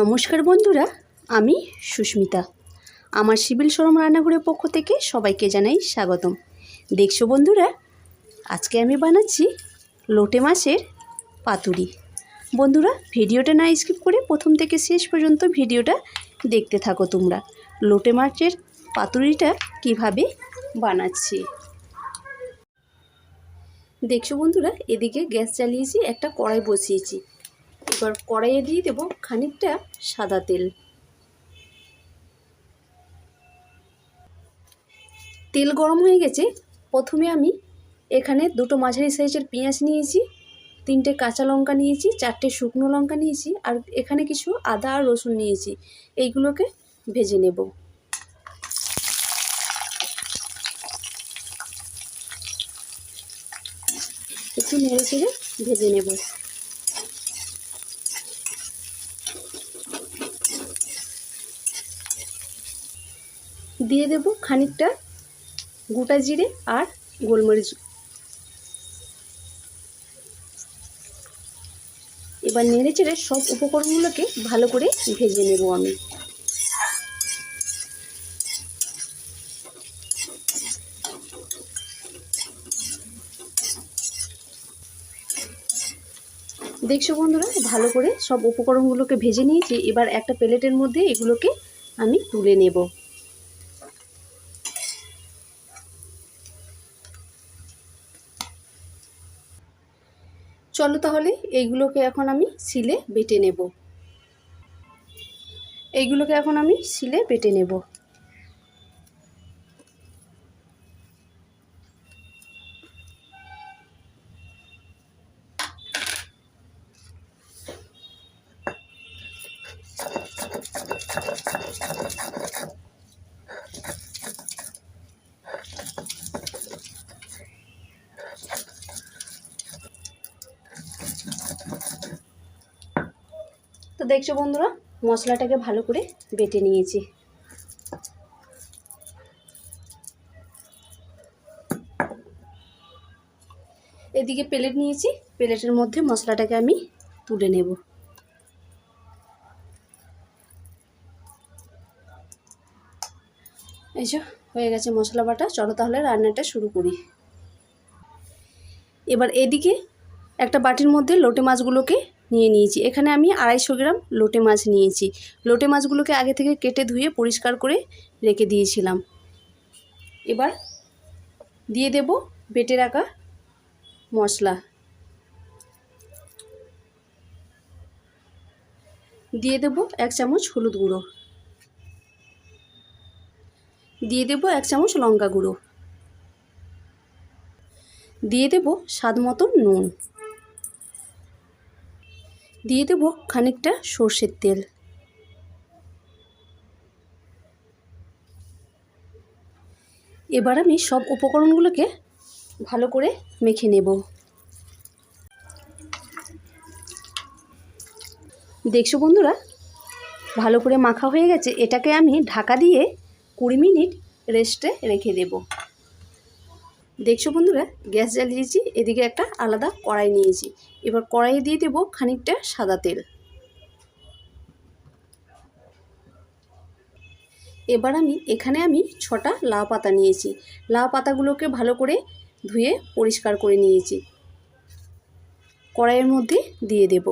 নমস্কার বন্ধুরা, আমি সুস্মিতা। আমার সিভিল সরম রান্নাঘরের পক্ষ থেকে সবাইকে জানাই স্বাগতম। দেখছ বন্ধুরা, আজকে আমি বানাচ্ছি লোটে মাছের পাতুরি। বন্ধুরা, ভিডিওটা না স্কিপ করে প্রথম থেকে শেষ পর্যন্ত ভিডিওটা দেখতে থাকো তোমরা। লোটে মাছের পাতুরিটা কীভাবে বানাচ্ছি? দেখছ বন্ধুরা, এদিকে গ্যাস চালিয়েছি, একটা কড়াই বসিয়েছি। এবার কড়াইয়ে দিয়ে দেবো খানিকটা সাদা তেল। তেল গরম হয়ে গেছে। প্রথমে আমি এখানে দুটো মাঝারি সাইজের পেঁয়াজ নিয়েছি, তিনটে কাঁচা লঙ্কা নিয়েছি, চারটে শুকনো লঙ্কা নিয়েছি আর এখানে কিছু আদা আর রসুন নিয়েছি। এইগুলোকে ভেজে নেব। একটু নেড়ে চেড়ে ভেজে নেব। দিয়ে দেব খানিকটা গোটা জিরে আর গোলমরিচ। এবার নেড়ে চেড়ে সব উপকরণগুলোকে ভালো করে ভেজে নেব আমি। দেখছ বন্ধুরা, ভালো করে সব উপকরণগুলোকে ভেজে নিয়েছি। এবার একটা প্লেটের মধ্যে এগুলোকে আমি তুলে নেব। চলো তাহলে এইগুলোকে এখন আমি শিলে বেটে নেব। এইগুলোকে এখন আমি শিলে বেটে নেব। তো দেখছ বন্ধুরা, মশলাটাকে ভালো করে বেটে নিয়েছি। এদিকে প্লেট নিয়েছি, প্লেটের মধ্যে মশলাটাকে আমি তুলে নেব। এই যে, হয়ে গেছে মশলা বাটা, চলো তাহলে রান্নাটা শুরু করি। এবার এদিকে একটা বাটির মধ্যে লোটে মাছগুলোকে নিয়ে নিয়েছি। এখানে আমি আড়াইশো গ্রাম লোটে মাছ নিয়েছি। লোটে মাছগুলোকে আগে থেকে কেটে ধুয়ে পরিষ্কার করে রেখে দিয়েছিলাম। এবার দিয়ে দেব বেটে রাখা মশলা। দিয়ে দেব এক চামচ হলুদ গুঁড়ো। দিয়ে দেব এক চামচ লঙ্কা গুঁড়ো। দিয়ে দেব স্বাদ মতো নুন। দিয়ে দেব খানিকটা সর্ষের তেল। এবার আমি সব উপকরণগুলোকে ভালো করে মেখে নেব। দেখছ বন্ধুরা, ভালো করে মাখা হয়ে গেছে। এটাকে আমি ঢাকা দিয়ে কুড়ি মিনিট রেস্টে রেখে দেব। দেখছ বন্ধুরা, গ্যাস জ্বালিয়েছি, এদিকে একটা আলাদা কড়াই নিয়েছি। এবার কড়াইয়ে দিয়ে দেবো খানিকটা সাদা তেল। এবার আমি, এখানে আমি ছটা লাউ পাতা নিয়েছি। লাউ পাতাগুলোকে ভালো করে ধুয়ে পরিষ্কার করে নিয়েছি। কড়াইয়ের মধ্যে দিয়ে দেব।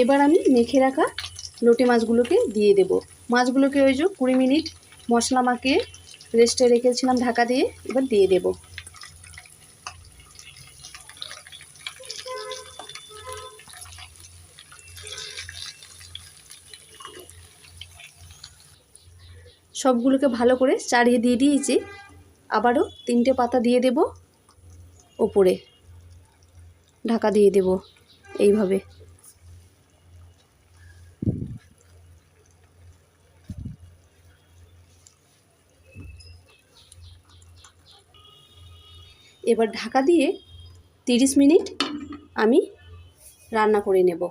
এবার আমি মেখে রাখা লোটে মাছগুলোকে দিয়ে দেব। মাছগুলোকে ওই যে কুড়ি মিনিট মশলা মাখিয়ে রেস্টে রেখেছিলাম ঢাকা দিয়ে, এবার দিয়ে দেব। সবগুলোকে ভালো করে চাড়িয়ে দিয়ে দিয়েছি। আবারও তিনটে পাতা দিয়ে দেব। ওপরে ঢাকা দিয়ে দেব। এইভাবে। এবার ঢাকা দিয়ে তিরিশ মিনিট আমি রান্না করে নেব।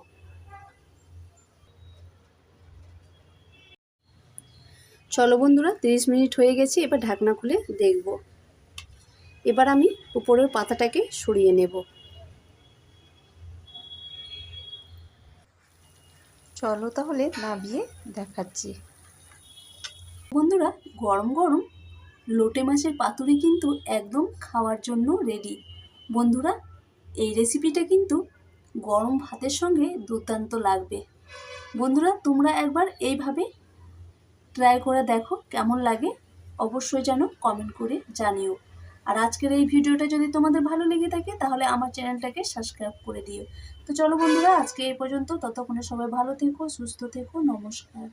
চলো বন্ধুরা, তিরিশ মিনিট হয়ে গেছে, এবার ঢাকনা খুলে দেখব। এবার আমি উপরের পাতাটাকে সরিয়ে নেব। চলো তাহলে নাবিয়ে দেখাচ্ছি। বন্ধুরা, গরম গরম লোটে মাছের পাতুরি কিন্তু একদম খাওয়ার জন্য রেডি বন্ধুরা, এই রেসিপিটা কিন্তু গরম ভাতের সঙ্গে দুর্দান্ত লাগবে। বন্ধুরা, তোমরা একবার এইভাবে ট্রাই করে দেখো কেমন লাগে। অবশ্যই যেন কমেন্ট করে জানিও। আর আজকের এই ভিডিওটা যদি তোমাদের ভালো লেগে থাকে, তাহলে আমার চ্যানেলটাকে সাবস্ক্রাইব করে দিও। তো চলো বন্ধুরা, আজকে এই পর্যন্ত। ততক্ষণে সবাই ভালো থেকো, সুস্থ থেকো, নমস্কার।